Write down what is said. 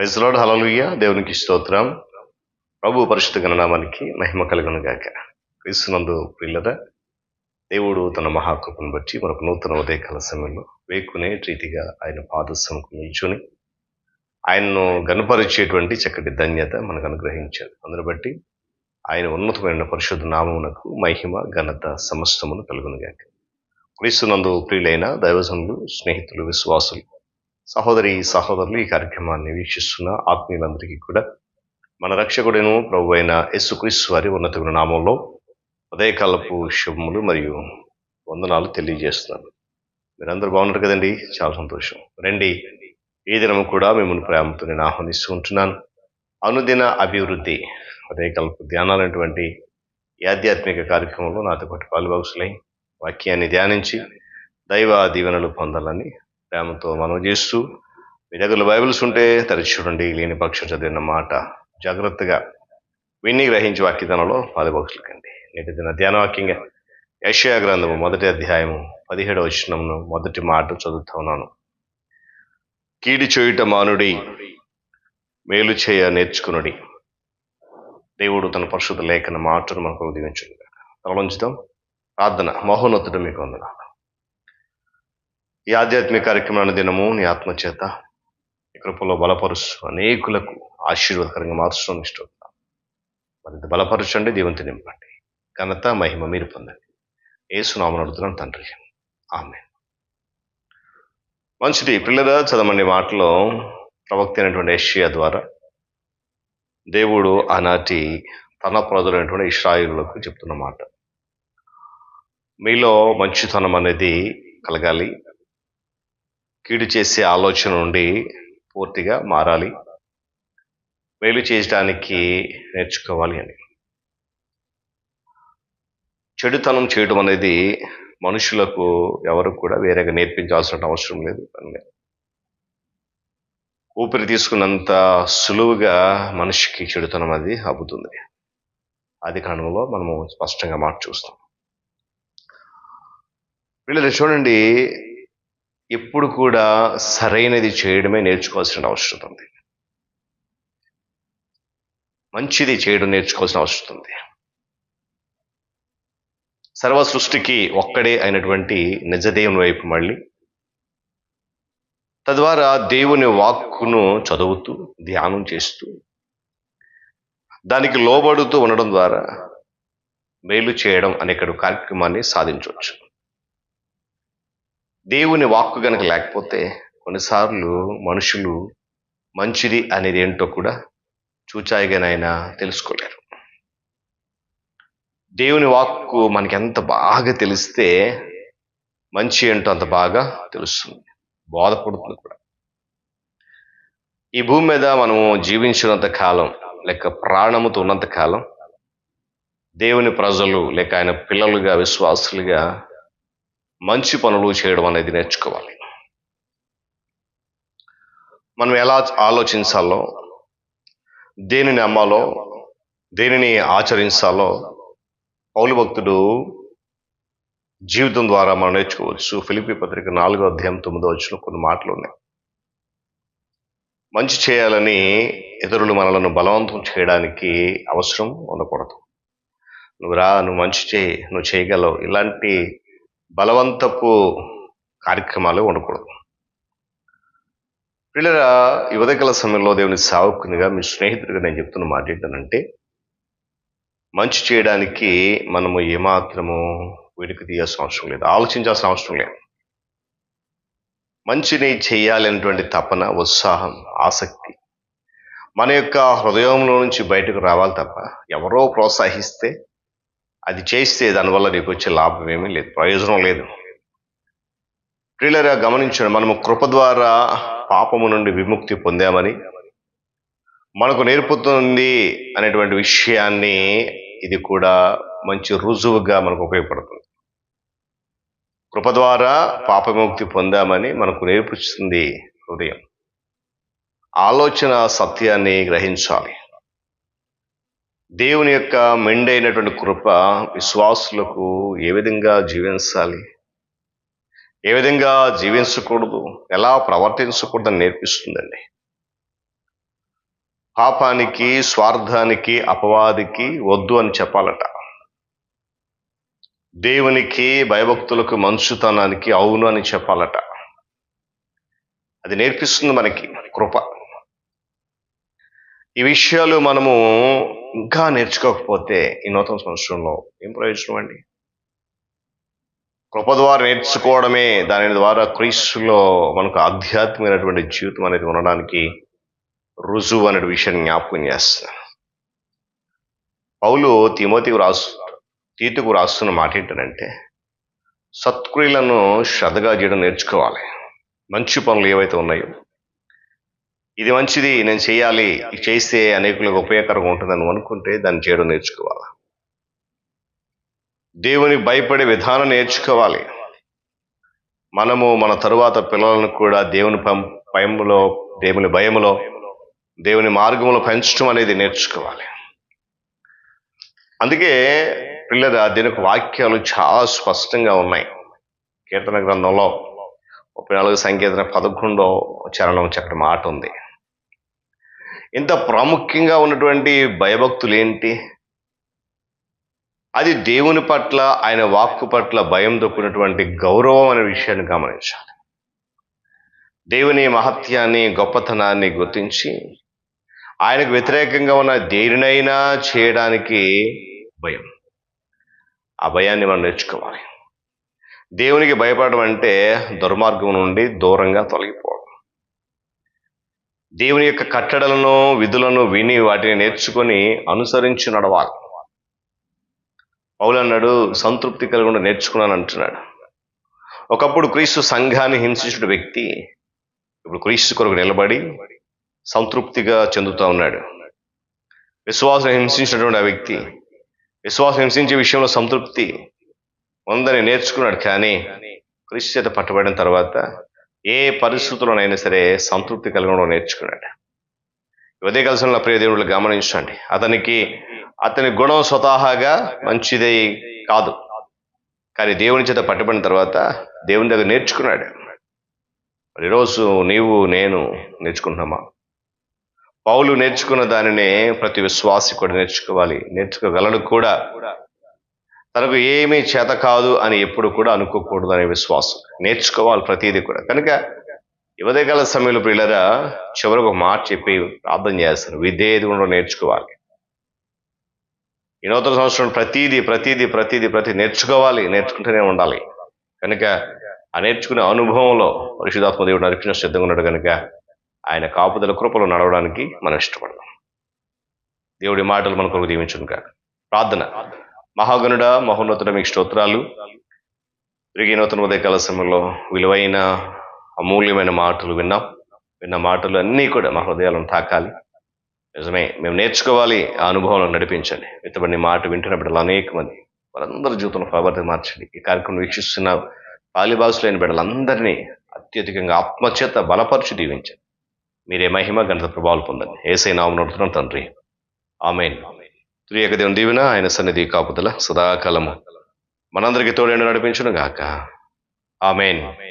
ప్రైజ్లాడ్ hallelujah దేవునికి స్తోత్రం. ప్రభు పరిశుద్ధ గణనామానికి మహిమ కలుగును గాక క్రీస్తునందు ప్రిల్లర దేవుడు తన మహాకృపను బట్టి మనకు నూతన ఉదయకాల సమయంలో వేకునే రీతిగా ఆయన పాదస్సంకు నిల్చుని ఆయన్ను గనపరిచేటువంటి చక్కటి ధన్యత మనకు అనుగ్రహించారు అందును బట్టి ఆయన ఉన్నతమైన పరిశుద్ధ నామమునకు మహిమ ఘనత సమస్తమును కలుగునుగాక. క్రీస్తునందు ప్రియులైన దైవజనులు స్నేహితులు విశ్వాసులు సహోదరి సహోదరులు ఈ కార్యక్రమాన్ని వీక్షిస్తున్న ఆత్మీయులందరికీ కూడా మన రక్షకుడేను ప్రభు అయిన యేసుక్రీస్తు వారి ఉన్నతమైన నామంలో ఉదయకాలపు శుభములు మరియు వందనాలు తెలియజేస్తున్నాను. మీరందరూ బాగున్నారు కదండి? చాలా సంతోషం. రండి ఈ దినము కూడా మిమ్మల్ని ప్రేమతో నేను ఆహ్వానిస్తూ ఉంటున్నాను. అనుదిన అభివృద్ధి ఉదయకాలపు ధ్యానాలైనటువంటి ఈ ఆధ్యాత్మిక కార్యక్రమంలో నాతో పాటు పాలుభాగుసులై వాక్యాన్ని ధ్యానించి దైవ దీవెనలు పొందాలని ప్రేమతో మనం చేస్తూ మీ దగ్గర బైబిల్స్ ఉంటే తెరిచి చూడండి లేని పక్షం చదివిన మాట. జాగ్రత్తగా విని గ్రహించి వాక్యదానంలో పాలుభాగుసులకండి నేటి దిన ధ్యాన వాక్యంగా యశయా గ్రంథము మొదటి అధ్యాయము పదిహేడవ వచనమును మొదటి మాట చదువుతున్నాను కీడి చేయుట మానుడి మేలు చేయ నేర్చుకునుడి. దేవుడు తన పరిశుద్ధ లేఖన మాటను మనకు దీవించుడు తలవంచుదాం. ప్రార్థన మహోన్నతుడు మీకు వందనాలు. ఈ ఆధ్యాత్మిక కార్యక్రమాన్ని దినము నీ ఆత్మచేత ఈ కృపలో బలపరుస్తూ అనేకులకు ఆశీర్వాదకరంగా మార్చడం ఇష్టం మరింత బలపరచండి దేవంతి నింపండి. ఘనత మహిమ మీరు పొందండి. ఏసునామను అడుగుతున్నాం తండ్రి. ఆమె మంచిది పిల్లల చదవండి మాటలో ప్రవక్త అయినటువంటి ఏషియా ద్వారా దేవుడు ఆనాటి తన ప్రజలైనటువంటి ఇష్రాయులకు చెప్తున్న మాట. మీలో మంచితనం అనేది కలగాలి కీడు చేసే ఆలోచన నుండి పూర్తిగా మారాలి. మేలు చేయడానికి నేర్చుకోవాలి అని. చెడుతనం చేయడం అనేది మనుషులకు ఎవరు కూడా వేరేగా నేర్పించాల్సిన అవసరం లేదు. ఊపిరి తీసుకున్నంత సులువుగా మనిషికి చెడుతనం అది అబ్బుతుంది ఆది కారణంలో మనము స్పష్టంగా మాట చూస్తాం. వీళ్ళు చూడండి ఎప్పుడు కూడా సరైనది చేయడమే నేర్చుకోవాల్సిన అవసరం ఉంది. మంచిది చేయడం నేర్చుకోవాల్సిన అవసరం ఉంది. సర్వ సృష్టికి ఒక్కడే అయినటువంటి నిజదేవుని వైపు మళ్ళీ తద్వారా దేవుని వాక్కును చదువుతూ ధ్యానం చేస్తూ దానికి లోబడుతూ ఉండడం ద్వారా మేలు చేయడం అనే కార్యక్రమాన్ని సాధించవచ్చు. దేవుని వాక్కు గనక లేకపోతే కొన్నిసార్లు మనుషులు మంచిది అనేది ఏంటో కూడా చూచాయిగానైనా తెలుసుకోలేరు. దేవుని వాక్కు మనకి ఎంత బాగా తెలిస్తే మంచి ఏంటో అంత బాగా తెలుస్తుంది. బోధపడుతుంది కూడా. ఈ భూమి మీద మనము జీవించినంత కాలం లేక ప్రాణముతో ఉన్నంత కాలం దేవుని ప్రజలు లేక ఆయన పిల్లలుగా విశ్వాసులుగా మంచి పనులు చేయడం అనేది నేర్చుకోవాలి. మనం ఎలా ఆలోచించాలో దేనిని అమ్మాలో దేనిని ఆచరించాలో పౌలు భక్తుడు జీవితం ద్వారా మనం నేర్చుకోవచ్చు. ఫిలిపి పత్రిక నాలుగో అధ్యాయం తొమ్మిదో వచ్చిన కొన్ని మాటలు ఉన్నాయి. మంచి చేయాలని ఇతరులు మనలను బలవంతం చేయడానికి అవసరం ఉండకూడదు. నువ్వు రా నువ్వు మంచి చేయి నువ్వు చేయగలవు. ఇలాంటి బలవంతపు కార్యక్రమాలు ఉండకూడదు. పిల్లల యువదకల సమయంలో దేవుని సావుకునిగా మీ స్నేహితుడిగా నేను చెప్తున్న మాట ఏంటంటే మంచి చేయడానికి మనము ఏమాత్రము వెనుక తీయాల్సిన అవసరం లేదు. ఆలోచించాల్సిన అవసరం లేదు. మంచిని చేయాలనేటువంటి తపన ఉత్సాహం ఆసక్తి మన యొక్క హృదయంలో నుంచి బయటకు రావాలి తప్ప ఎవరో ప్రోత్సహిస్తే అది చేస్తే దానివల్ల నీకు వచ్చే లాభం ఏమీ లేదు ప్రయోజనం లేదు. ప్రియులరా గమనించండి మనము కృప ద్వారా పాపము నుండి విముక్తి పొందామని మనకు నేర్పుతుంది అనేటువంటి విషయాన్ని ఇది కూడా మంచి రుజువుగా మనకు ఉపయోగపడుతుంది. కృప ద్వారా పాపముక్తి పొందామని మనకు నేర్పిస్తుంది హృదయం. ఆలోచన సత్యాన్ని గ్రహించాలి. దేవుని యొక్క మెండైనటువంటి కృప విశ్వాసులకు ఏ విధంగా జీవించాలి? ఏ విధంగా జీవించకూడదు? ఎలా ప్రవర్తించకూడదని నేర్పిస్తుందండి. పాపానికి స్వార్థానికి అపవాదికి వద్దు అని చెప్పాలట. దేవునికి భయభక్తులకు మంచుతనానికి అవును అని చెప్పాలట. అది నేర్పిస్తుంది మనకి కృప. ఈ విషయాలు మనము ఇంకా నేర్చుకోకపోతే ఈ నూతన సంవత్సరంలో ఏం ప్రయోజనం అండి? కృప ద్వారా నేర్చుకోవడమే దాని ద్వారా క్రీస్తులో మనకు ఆధ్యాత్మికమైనటువంటి జీవితం అనేది ఉండడానికి రుజువు అనే విషయాన్ని జ్ఞాపకం చేస్తున్నాను పౌలు తిమోతికి రాసు తీతుకు రాస్తున్న మాట ఏంటంటే సత్క్రియలను శ్రద్ధగా చేయడం నేర్చుకోవాలి. మంచి పనులు ఏవైతే ఉన్నాయో ఇది మంచిది నేను చేయాలి ఇది చేస్తే అనేకులకు ఉపయోగకరంగా ఉంటుందని అనుకుంటే దాన్ని చేయడం నేర్చుకోవాలి. దేవుని భయపడే విధానం నేర్చుకోవాలి. మనము మన తరువాత పిల్లలను కూడా దేవుని పం భయములో దేవుని భయములో దేవుని మార్గంలో పెంచడం అనేది నేర్చుకోవాలి. అందుకే పిల్లల దీనికి వాక్యాలు చాలా స్పష్టంగా ఉన్నాయి. కీర్తన గ్రంథంలో ముప్పై నాలుగు సంకీర్తన పదకొండో చరణం చక్కటి మాట ఉంది. ఇంత ప్రాముఖ్యంగా ఉన్నటువంటి భయభక్తులు ఏంటి అది దేవుని పట్ల ఆయన వాక్కు పట్ల భయం దొక్కున్నటువంటి గౌరవం అనే విషయాన్ని గమనించాలి. దేవుని మహత్యాన్ని గొప్పతనాన్ని గుర్తించి ఆయనకు వ్యతిరేకంగా ఉన్న దేనినైనా చేయడానికి భయం. ఆ భయాన్ని మనం నేర్చుకోవాలి. దేవునికి భయపడడం అంటే దుర్మార్గం నుండి దూరంగా తొలగిపోవడం. దేవుని యొక్క కట్టడలను విధులను విని వాటిని నేర్చుకొని అనుసరించి నడవాలి. పౌలన్నాడు సంతృప్తి కలగకుండా నేర్చుకున్నాను అంటున్నాడు. ఒకప్పుడు క్రీస్తు సంఘాన్ని హింసించిన వ్యక్తి ఇప్పుడు క్రీస్తు కొరకు నిలబడి సంతృప్తిగా చెందుతా ఉన్నాడు. విశ్వాసం హింసించినటువంటి ఆ వ్యక్తి విశ్వాసం హింసించే విషయంలో సంతృప్తి ఉందని నేర్చుకున్నాడు. కానీ క్రీస్తు చేత పట్టబడిన తర్వాత ఏ పరిస్థితుల్లోనైనా సరే సంతృప్తి కలగడం నేర్చుకున్నాడు. ఉదయ కలిసిన ప్రియ దేవుళ్ళు గమనించండి. అతనికి అతని గుణం స్వతహాగా మంచిది కాదు. కానీ దేవుని చేత పట్టుబడిన తర్వాత దేవుని దగ్గర నేర్చుకున్నాడు. ఈరోజు నీవు నేను నేర్చుకుంటున్నామా? పౌలు నేర్చుకున్న దానినే ప్రతి విశ్వాసి కూడా నేర్చుకోవాలి. నేర్చుకోగలడు కూడా. తనకు ఏమీ చేత కాదు అని ఎప్పుడు కూడా అనుకోకూడదు అనే విశ్వాసం. నేర్చుకోవాలి ప్రతిదీ కూడా. కనుక యువదకాల సమయంలో పిల్లరా చివరికి ఒక మాట చెప్పి ప్రార్థన చేస్తారు. విధేయత కూడా నేర్చుకోవాలి. ఈ నూతన సంవత్సరం ప్రతిదీ ప్రతిదీ ప్రతిదీ ప్రతి నేర్చుకోవాలి. నేర్చుకుంటూనే ఉండాలి. కనుక ఆ నేర్చుకునే అనుభవంలో పరిశుధాత్మ దేవుడు నడిపించిన సిద్ధంగా ఉన్నాడు కనుక ఆయన కాపుదల కృపలు నడవడానికి మనం ఇష్టపడదాం. దేవుడి మాటలు మనకు కొరకు దీవించును ప్రార్థన. మహాగణుడ మహోన్నతుడ మీకు స్తోత్రాలు. తిరిగి నూతన ఉదయకాల సమయంలో విలువైన అమూల్యమైన మాటలు విన్నాం. విన్న మాటలు అన్నీ కూడా మా హృదయాలను తాకాలి. నిజమే మేము నేర్చుకోవాలి ఆ అనుభవంలో నడిపించండి. ఇతబడిని మాట వింటున్న బిడ్డలు అనేక మంది వాళ్ళందరి జీవితంలో ప్రవర్తన మార్చండి. ఈ కార్యక్రమం వీక్షిస్తున్న పాలిబాసులైన బిడ్డలందరినీ అత్యధికంగా ఆత్మచేత బలపరచు దీవించండి. మీరే మహిమ గణత ప్రభావాలు పొందండి. ఏసై నామం తండ్రి. ఆమెన్. త్రియక దేవుని దీవెన ఆయన సన్నిధి కాపుదల సదాకాలము. మనందరికీ తోడైన నడిపించును గాక ఆమెన్.